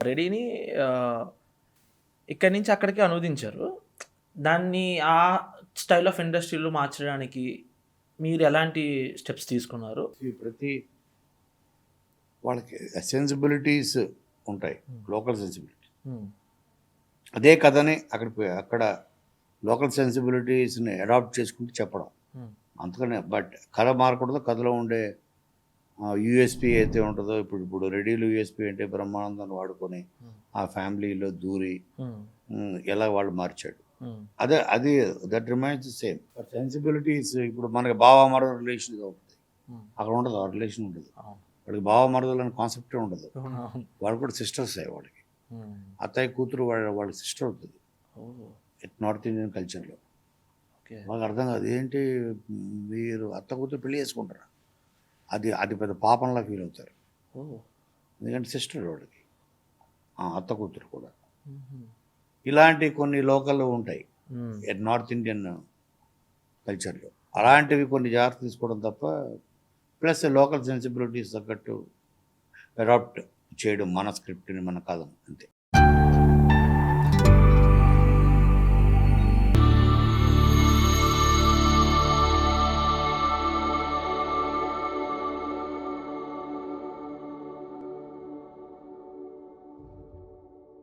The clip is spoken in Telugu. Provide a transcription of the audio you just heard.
రెడీని ఇక్కడి నుంచి అక్కడికి అనువదించారు. దాన్ని ఆ స్టైల్ ఆఫ్ ఇండస్ట్రీలో మార్చడానికి మీరు ఎలాంటి స్టెప్స్ తీసుకున్నారు? ప్రతి వాళ్ళకి సెన్సిబిలిటీస్ ఉంటాయి హ్మ్. లోకల్ సెన్సిబిలిటీ హ్మ్. అదే కథని అక్కడ అక్కడ లోకల్ సెన్సిబిలిటీస్ని అడాప్ట్ చేసుకుంటూ చెప్పడం హ్మ్. అందుకనే బట్ కథ మారకూడదు కథలో ఉండే యూఎస్పి అయితే ఉంటుందో ఇప్పుడు ఇప్పుడు రెడీలు యూఎస్పి అంటే బ్రహ్మానందాన్ని వాడుకొని. ఆ ఫ్యామిలీలో దూరి ఎలా వాళ్ళు మార్చాడు. అదే అది దట్ రిమైన్స్ సేమ్ సెన్సిబిలిటీస్ ఇప్పుడు మనకి బావ మరద రిలేషన్ ఉంటుంది. అక్కడ ఉండదు ఆ రిలేషన్ ఉండదు. వాడికి బావ మరదలు అనే కాన్సెప్టే ఉండదు. వాళ్ళు కూడా సిస్టర్స్ అయ్యి వాడికి హ్మ్. అత్తయ్య కూతురు వాళ్ళ వాళ్ళ సిస్టర్ అవుతుంది నార్త్ ఇండియన్ కల్చర్లో. వాళ్ళకి అర్థం కాదు ఏంటి మీరు అత్త కూతురు పెళ్ళి చేసుకుంటారా అది అది పెద్ద పాపంలా ఫీల్ అవుతారు! ఎందుకంటే సిస్టర్ వాడికి అత్త కూతురు కూడా. ఇలాంటి కొన్ని లోకల్ ఉంటాయి. నార్త్ ఇండియన్ కల్చర్లో అలాంటివి కొన్ని జాగ్రత్త తీసుకోవడం తప్ప ప్లస్ లోకల్ సెన్సిబిలిటీస్ తగ్గట్టు అడాప్ట్ చేయడం మన స్క్రిప్ట్ని మన కథను అంతే